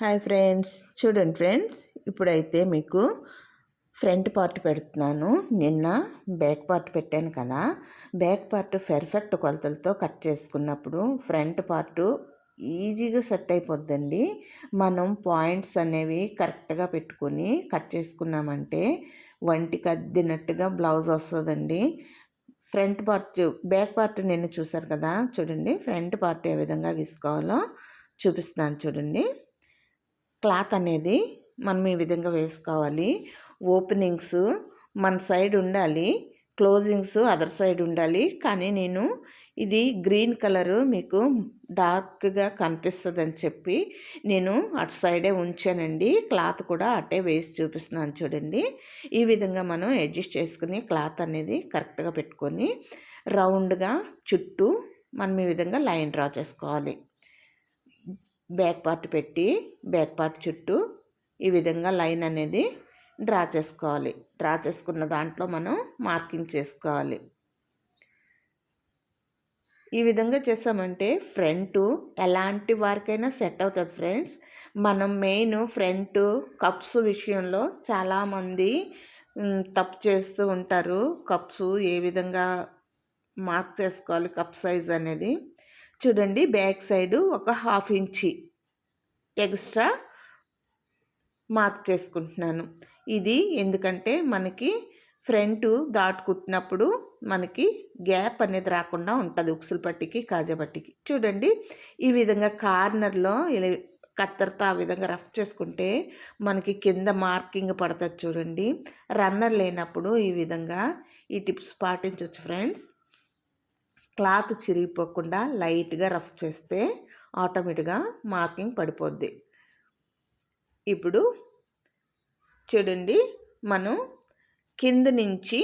Hi friends. చూడండి friends ఇప్పుడైతే మీకు ఫ్రంట్ పార్ట్ పెడుతున్నాను. నిన్న బ్యాక్ పార్ట్ పెట్టాను కదా. బ్యాక్ పార్ట్ పెర్ఫెక్ట్ కొలతలతో కట్ చేసుకున్నప్పుడు ఫ్రంట్ పార్ట్ ఈజీగా సెట్ అయిపోద్దండి. మనం పాయింట్స్ అనేవి కరెక్ట్గా పెట్టుకొని కట్ చేసుకున్నామంటే వంటికి అద్దినట్టుగా బ్లౌజ్ వస్తుందండి. ఫ్రంట్ పార్ట్ బ్యాక్ పార్ట్ నిన్న చూసారు కదా. చూడండి ఫ్రంట్ పార్ట్ ఏ విధంగా గీసుకోవాలో చూపిస్తున్నాను చూడండి. క్లాత్ అనేది మనం ఈ విధంగా వేసుకోవాలి. ఓపెనింగ్స్ మన సైడ్ ఉండాలి. క్లోజింగ్స్ అదర్ సైడ్ ఉండాలి. కానీ నేను ఇది గ్రీన్ కలరు మీకు డార్క్గా కనిపిస్తుందని చెప్పి నేను అటు సైడే ఉంచానండి. క్లాత్ కూడా అటే వేసి చూపిస్తున్నాను చూడండి. ఈ విధంగా మనం అడ్జస్ట్ చేసుకుని క్లాత్ అనేది కరెక్ట్గా పెట్టుకొని రౌండ్గా చుట్టూ మనం ఈ విధంగా లైన్ డ్రా చేసుకోవాలి. బ్యాక్ పార్ట్ పెట్టి బ్యాక్ పార్ట్ చుట్టూ ఈ విధంగా లైన్ అనేది డ్రా చేసుకోవాలి. డ్రా చేసుకున్న దాంట్లో మనం మార్కింగ్ చేసుకోవాలి. ఈ విధంగా చేసామంటే ఫ్రంట్ ఎలాంటి వారికైనా సెట్ అవుతుంది ఫ్రెండ్స్. మనం మెయిన్ ఫ్రంట్ కప్స్ విషయంలో చాలామంది తప్పు చేస్తూ ఉంటారు. కప్స్ ఏ విధంగా మార్క్ చేసుకోవాలి కప్ సైజ్ అనేది. చూడండి బ్యాక్ సైడ్ ఒక హాఫ్ ఇంచి. ఎక్స్ట్రా మార్క్ చేసుకుంటున్నాను. ఇది ఎందుకంటే మనకి ఫ్రంట్ దాటుకుంటున్నప్పుడు మనకి గ్యాప్ అనేది రాకుండా ఉంటుంది. ఉక్సుల పట్టికి కాజా పట్టికి. చూడండి ఈ విధంగా కార్నర్లో ఇలా కత్తెరతో ఆ విధంగా రఫ్ చేసుకుంటే మనకి కింద మార్కింగ్ పడుతుంది చూడండి. రన్నర్ లేనప్పుడు ఈ విధంగా ఈ టిప్స్ పాటించవచ్చు ఫ్రెండ్స్. క్లాత్ చిరిగిపోకుండా లైట్గా రఫ్ చేస్తే ఆటోమేటిక్గా మార్కింగ్ పడిపోద్ది. ఇప్పుడు చూడండి మనం కింద నుంచి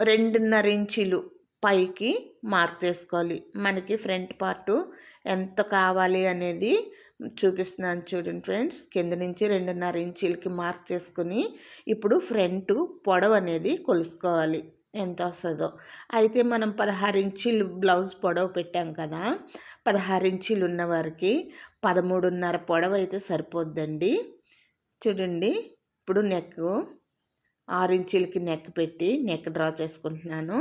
రెండున్నర ఇంచులు పైకి మార్క్ చేసుకోవాలి. మనకి ఫ్రంట్ పార్ట్ ఎంత కావాలి అనేది చూపిస్తున్నాను చూడండి ఫ్రెండ్స్. కింద నుంచి రెండున్నర ఇంచులకి మార్క్ చేసుకుని ఇప్పుడు ఫ్రంట్ పొడవు అనేది కొలుసుకోవాలి. ఎంత వస్తుందో అయితే మనం పదహారు ఇంచీలు బ్లౌజ్ పొడవు పెట్టాం కదా పదహారు ఇంచీలు ఉన్నవారికి పదమూడున్నర పొడవు అయితే సరిపోద్దండి. చూడండి ఇప్పుడు నెక్ ఆరు ఇంచులకి నెక్ పెట్టి నెక్ డ్రా చేసుకుంటున్నాను.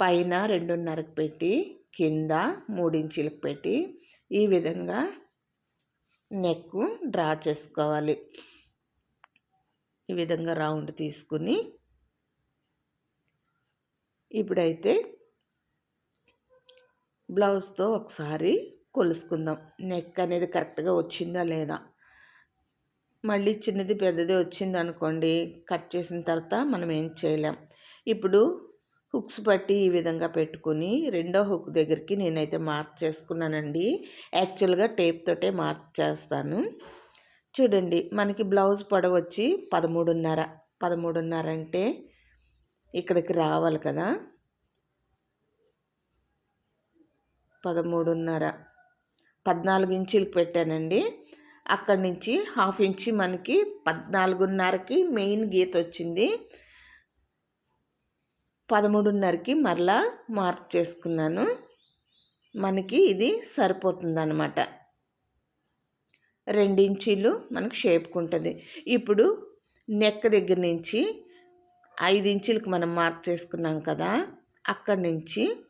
పైన రెండున్నరకు పెట్టి కింద మూడు పెట్టి ఈ విధంగా నెక్ డ్రా చేసుకోవాలి. ఈ విధంగా రౌండ్ తీసుకుని ఇప్పుడైతే బ్లౌజ్తో ఒకసారి కొలుసుకుందాం. నెక్ అనేది కరెక్ట్గా వచ్చిందా లేదా? మళ్ళీ చిన్నది పెద్దది వచ్చింది అనుకోండి కట్ చేసిన తర్వాత మనం ఏం చేయలేం. ఇప్పుడు హుక్స్ పట్టి ఈ విధంగా పెట్టుకుని రెండో హుక్ దగ్గరికి నేనైతే మార్క్ చేసుకున్నానండి. యాక్చువల్గా టేప్ తోటే మార్క్ చేస్తాను. చూడండి మనకి బ్లౌజ్ పొడవచ్చి పదమూడున్నర. పదమూడున్నర అంటే ఇక్కడికి రావాలి కదా. పదమూడున్నర. పద్నాలుగు ఇంచులకు పెట్టానండి. అక్కడి నుంచి హాఫ్ ఇంచి మనకి పద్నాలుగున్నరకి మెయిన్ గీత వచ్చింది. పదమూడున్నరకి మరలా మార్క్ చేసుకున్నాను. మనకి ఇది సరిపోతుందన్నమాట. ఇంచీలు మనకు షేప్కుంటుంది ఇప్పుడు నెక్ దగ్గర నుంచి ఐదు ఇంచులకు మనం మార్క్ చేసుకున్నాం కదా అక్కడి నుంచి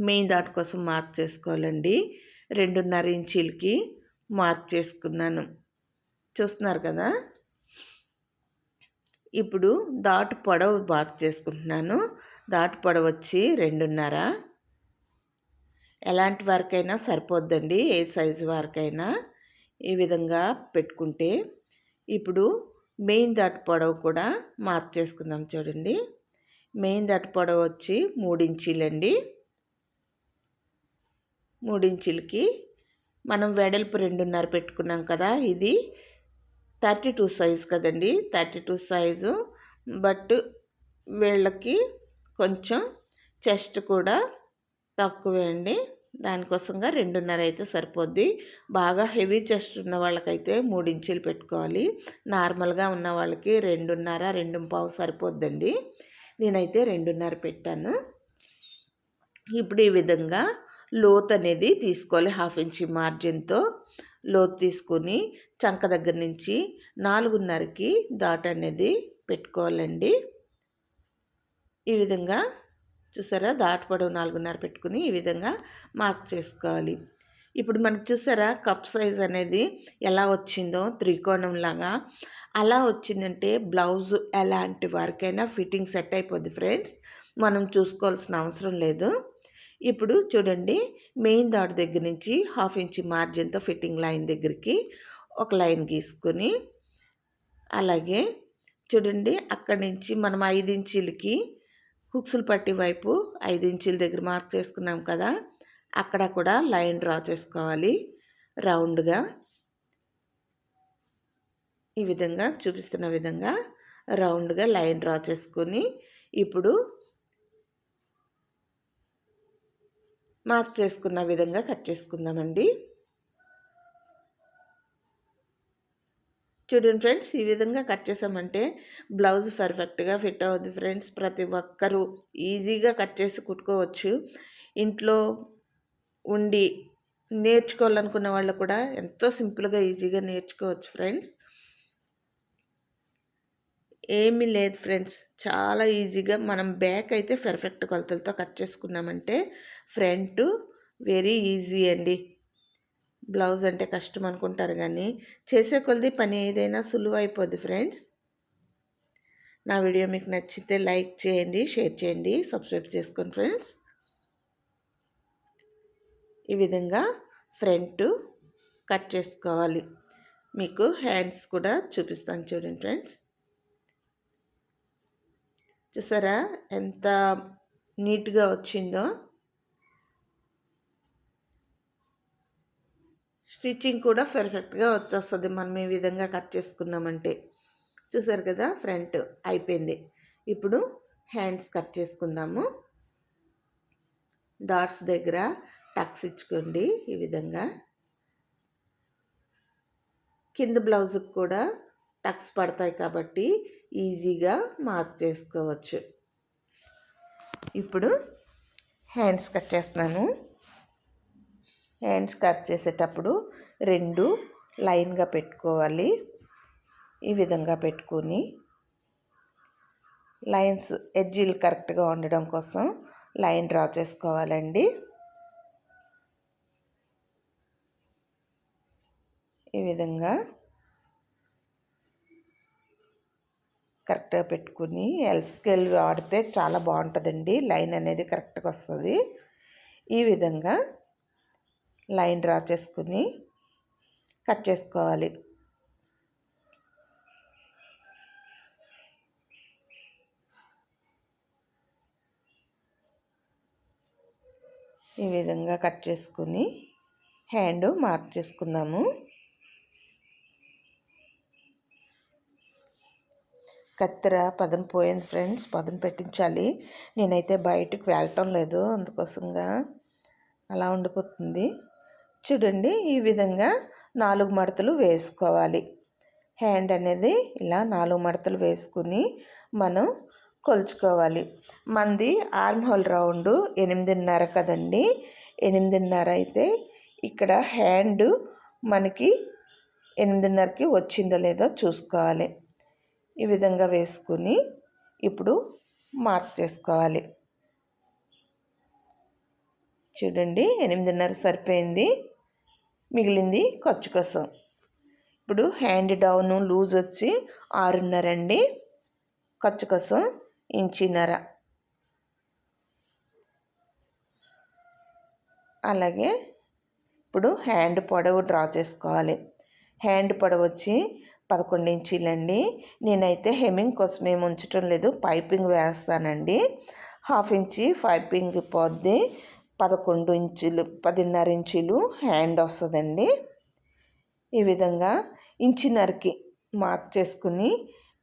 మెయిన్ దాట్ కోసం మార్క్ చేసుకోవాలండి. రెండున్నర ఇంచులకి మార్క్ చేసుకున్నాను. చూస్తున్నారు కదా? ఇప్పుడు దాటు పొడవు మార్క్ చేసుకుంటున్నాను. దాటు పొడవు వచ్చి రెండున్నర. ఎలాంటి వరకైనా సరిపోద్దండి ఏ సైజు వరకైనా. ఈ విధంగా పెట్టుకుంటే ఇప్పుడు మెయిన్ దాటి పొడవు కూడా మార్క్ చేసుకుందాం చూడండి. మెయిన్ దాటి పొడవు వచ్చి మూడించీలండి మూడించీలకి మనం వెడల్పు రెండున్నర పెట్టుకున్నాం కదా ఇది థర్టీ టూ సైజు కదండి. థర్టీ టూ సైజు బట్ వీళ్ళకి కొంచెం చెస్ట్ కూడా తక్కువే అండి. దానికోసంగా రెండున్నర అయితే సరిపోద్ది. బాగా హెవీ చెస్ట్ ఉన్న వాళ్ళకైతే మూడు ఇంచులు పెట్టుకోవాలి. నార్మల్గా ఉన్న వాళ్ళకి రెండున్నర రెండు పావు సరిపోద్దండి. నేనైతే రెండున్నర పెట్టాను. ఇప్పుడు ఈ విధంగా లోత్ అనేది తీసుకోవాలి హాఫ్ ఇంచ్ మార్జిన్తో. లోతు తీసుకొని చంక దగ్గర నుంచి నాలుగున్నరకి దాట్ అనేది పెట్టుకోవాలండి. ఈ విధంగా చూసారా? దాటి పొడవు నాలుగున్నర పెట్టుకుని ఈ విధంగా మార్క్ చేసుకోవాలి. ఇప్పుడు మనకు చూసారా? కప్ సైజ్ అనేది ఎలా వచ్చిందో త్రికోణంలాగా. అలా వచ్చిందంటే బ్లౌజ్ ఎలాంటి వారికైనా ఫిట్టింగ్ సెట్ అయిపోద్ది ఫ్రెండ్స్. మనం చూసుకోవాల్సిన అవసరం లేదు. ఇప్పుడు చూడండి మెయిన్ దాడి దగ్గర నుంచి హాఫ్ ఇంచ్ మార్జిన్తో ఫిట్టింగ్ లైన్ దగ్గరికి ఒక లైన్ గీసుకొని అలాగే చూడండి అక్కడి నుంచి మనం ఐదు ఇంచీలకి హుక్స్లు పట్టి వైపు ఐదు ఇంచుల దగ్గర మార్క్ చేసుకున్నాం కదా అక్కడ కూడా లైన్ డ్రా చేసుకోవాలి. రౌండ్గా ఈ విధంగా చూపిస్తున్న విధంగా రౌండ్గా లైన్ డ్రా చేసుకొని ఇప్పుడు మార్క్ చేసుకున్న విధంగా కట్ చేసుకుందామండి. చూడండి ఫ్రెండ్స్ ఈ విధంగా కట్ చేసామంటే బ్లౌజ్ పర్ఫెక్ట్గా ఫిట్ అవుద్ది ఫ్రెండ్స్. ప్రతి ఒక్కరూ ఈజీగా కట్ చేసి కుట్టుకోవచ్చు. ఇంట్లో ఉండి నేర్చుకోవాలనుకున్న వాళ్ళు కూడా ఎంతో సింపుల్గా ఈజీగా నేర్చుకోవచ్చు ఫ్రెండ్స్. ఏమీ లేదు ఫ్రెండ్స్. చాలా ఈజీగా మనం బ్యాక్ అయితే పర్ఫెక్ట్ కొలతలతో కట్ చేసుకున్నామంటే ఫ్రంట్ వెరీ ఈజీ అండి. బ్లౌజ్ అంటే కష్టం అనుకుంటారు కానీ చేసే కొలది పని ఏదైనా సులువు అయిపోద్ది ఫ్రెండ్స్. నా వీడియో మీకు నచ్చితే లైక్ చేయండి షేర్ చేయండి సబ్స్క్రైబ్ చేసుకోండి ఫ్రెండ్స్. ఈ విధంగా ఫ్రంట్ కట్ చేసుకోవాలి. మీకు హ్యాండ్స్ కూడా చూపిస్తాను చూడండి ఫ్రెండ్స్. చూసారా ఎంత నీట్గా వచ్చిందో? స్టిచ్చింగ్ కూడా పర్ఫెక్ట్గా వచ్చేస్తుంది. మనం ఈ విధంగా కట్ చేసుకున్నామంటే. చూసారు కదా ఫ్రంట్ అయిపోయింది. ఇప్పుడు హ్యాండ్స్ కట్ చేసుకుందాము. డాట్స్ దగ్గర టక్స్ ఇచ్చుకోండి ఈ విధంగా. కింద బ్లౌజ్కి కూడా టక్స్ పడతాయి కాబట్టి ఈజీగా మార్క్ చేసుకోవచ్చు. ఇప్పుడు హ్యాండ్స్ కట్ చేస్తున్నాను. హ్యాండ్స్ కట్ చేసేటప్పుడు రెండు లైన్గా పెట్టుకోవాలి. ఈ విధంగా పెట్టుకొని లైన్స్ ఎడ్జీలు కరెక్ట్గా ఉండడం కోసం లైన్ డ్రా చేసుకోవాలండి. ఈ విధంగా కరెక్ట్గా పెట్టుకుని ఎల్ స్కేల్ వాడితే చాలా బాగుంటుందండి. లైన్ అనేది కరెక్ట్గా వస్తుంది. ఈ విధంగా లైన్ డ్రా చేసుకుని కట్ చేసుకోవాలి. ఈ విధంగా కట్ చేసుకుని హ్యాండ్ మార్క్ చేసుకుందాము. కత్తెర పదం పోయింది ఫ్రెండ్స్ పదం పెట్టించాలి. నేనైతే బయటకు వెళ్ళటం లేదు అందుకోసంగా అలా ఉండిపోతుంది. చూడండి ఈ విధంగా నాలుగు మడతలు వేసుకోవాలి. హ్యాండ్ అనేది ఇలా నాలుగు మడతలు వేసుకుని మనం కొలుచుకోవాలి. మంది ఆర్మ్ హోల్ రౌండ్ ఎనిమిదిన్నర కదండి. ఎనిమిదిన్నర అయితే ఇక్కడ హ్యాండ్ మనకి ఎనిమిదిన్నరకి వచ్చిందో లేదో చూసుకోవాలి. ఈ విధంగా వేసుకుని ఇప్పుడు మార్క్ చేసుకోవాలి. చూడండి ఎనిమిదిన్నర సరిపోయింది. మిగిలింది ఖర్చు కోసం. ఇప్పుడు హ్యాండ్ డౌన్ లూజ్ వచ్చి ఆరున్నర అండి. ఖర్చు కోసం ఇంచిన్నర. అలాగే ఇప్పుడు హ్యాండ్ పొడవు డ్రా చేసుకోవాలి. హ్యాండ్ పొడవు వచ్చి పదకొండు ఇంచీలండి. నేనైతే హెమ్మింగ్ కోసం ఏమి ఉంచడం లేదు. పైపింగ్ వేస్తానండి. హాఫ్ ఇంచి పైపింగ్ పోద్ది. పదకొండు ఇంచులు పదిన్నర ఇంచులు హ్యాండ్ వస్తుందండి. ఈ విధంగా ఇంచున్నరకి మార్క్ చేసుకుని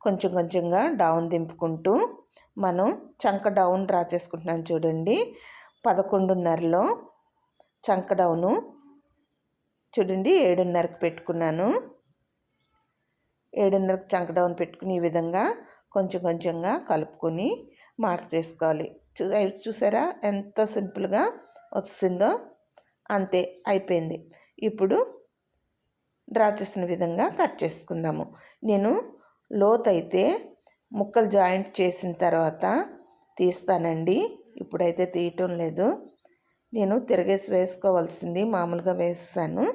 కొంచెం కొంచెంగా డౌన్ దింపుకుంటూ మనం చంక డౌన్ డ్రా చేసుకుంటున్నాం చూడండి. పదకొండున్నరలో చంక డౌను చూడండి ఏడున్నరకు పెట్టుకున్నాను. ఏడున్నరకు చంక డౌన్ పెట్టుకుని ఈ విధంగా కొంచెం కొంచెంగా కలుపుకొని మార్క్ చేసుకోవాలి. చూసారా? ఎంత సింపుల్గా వచ్చిందో అంతే అయిపోయింది. ఇప్పుడు డ్రా చేసిన విధంగా కట్ చేసుకుందాము. నేను లోతైతే ముక్కలు జాయింట్ చేసిన తర్వాత తీస్తానండి. ఇప్పుడైతే తీయటం లేదు. నేను తిరగేసి వేసుకోవాల్సింది మామూలుగా వేస్తాను.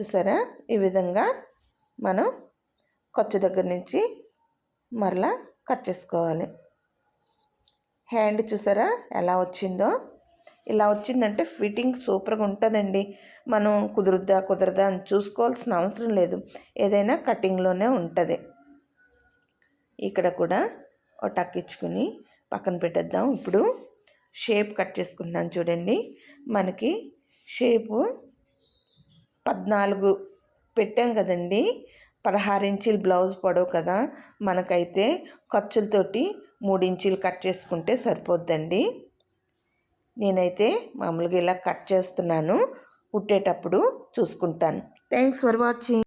చూసారా? ఈ విధంగా మనం ఖర్చు దగ్గర నుంచి మరలా కట్ చేసుకోవాలి. హ్యాండ్ చూసారా? ఎలా వచ్చిందో? ఇలా వచ్చిందంటే ఫిట్టింగ్ సూపర్గా ఉంటుందండి. మనం కుదురుద్దా కుదరదా అని చూసుకోవాల్సిన అవసరం లేదు. ఏదైనా కటింగ్లోనే ఉంటుంది. ఇక్కడ కూడా ఒక టక్ ఇచ్చుకుని పక్కన పెట్టేద్దాం. ఇప్పుడు షేప్ కట్ చేసుకుంటున్నాను చూడండి. మనకి షేపు పద్నాలుగు పెట్టాం కదండి. పదహారు ఇంచీలు బ్లౌజ్ పొడవు కదా. మనకైతే ఖర్చులతోటి మూడు ఇంచీలు కట్ చేసుకుంటే సరిపోద్దండి. నేనైతే మామూలుగా ఇలా కట్ చేస్తున్నాను. కుట్టేటప్పుడు చూసుకుంటాను. Thanks for watching.